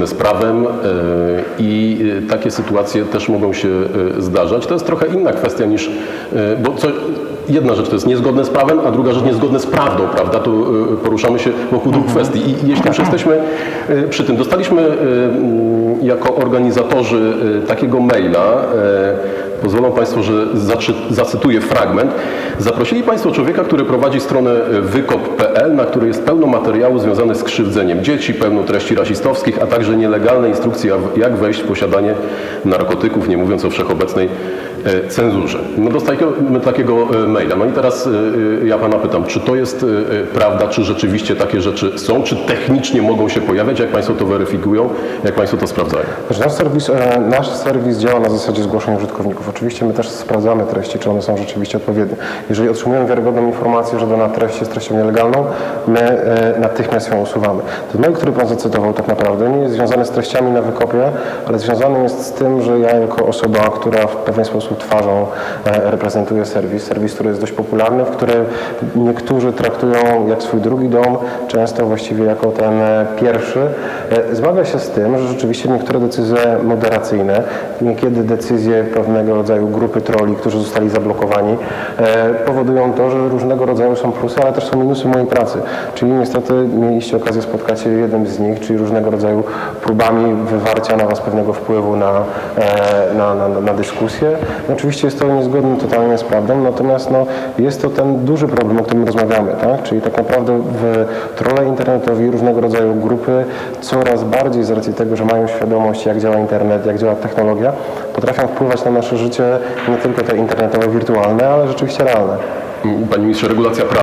niezgodne z prawem e, i e, takie sytuacje też mogą się e, zdarzać. To jest trochę inna kwestia niż, bo co, jedna rzecz to jest niezgodne z prawem, a druga rzecz niezgodne z prawdą, prawda? Tu poruszamy się wokół dwóch kwestii i jeśli już jesteśmy przy tym, dostaliśmy jako organizatorzy takiego maila, Pozwolą Państwo, że zacytuję fragment. Zaprosili Państwo człowieka, który prowadzi stronę wykop.pl, na której jest pełno materiału związanych z krzywdzeniem dzieci, pełno treści rasistowskich, a także nielegalne instrukcje, jak wejść w posiadanie narkotyków, nie mówiąc o wszechobecnej e, cenzurze. No dostajemy takiego e, maila. No i teraz e, ja Pana pytam, czy to jest prawda, czy rzeczywiście takie rzeczy są, czy technicznie mogą się pojawiać, jak Państwo to weryfikują, jak Państwo to sprawdzają? Nasz, serwis, nasz serwis działa na zasadzie zgłoszeń użytkowników. Oczywiście my też sprawdzamy treści, czy one są rzeczywiście odpowiednie. Jeżeli otrzymujemy wiarygodną informację, że dana treść jest treścią nielegalną, my e, natychmiast ją usuwamy. Ten mail, który Pan zacytował tak naprawdę nie jest związany z treściami na wykopie, ale związany jest z tym, że ja jako osoba, która w pewien sposób twarzą e, reprezentuje serwis, serwis, który jest dość popularny, w którym niektórzy traktują jak swój drugi dom, często właściwie jako ten e, pierwszy, zmaga się z tym, że rzeczywiście niektóre decyzje moderacyjne, niekiedy decyzje pewnego rodzaju grupy troli, którzy zostali zablokowani, e, powodują to, że różnego rodzaju są plusy, ale też są minusy mojej pracy. Czyli niestety mieliście okazję spotkać się jednym z nich, czyli różnego rodzaju próbami wywarcia na Was pewnego wpływu na, e, na, na, na dyskusję. No, oczywiście jest to niezgodne totalnie z prawdą, natomiast no, jest to ten duży problem, o którym rozmawiamy, tak? Czyli tak naprawdę w trole internetowi różnego rodzaju grupy coraz bardziej z racji tego, że mają świadomość, jak działa internet, jak działa technologia, potrafią wpływać na nasze życie nie tylko te internetowe, wirtualne, ale rzeczywiście realne. Panie ministrze, regulacja prawa.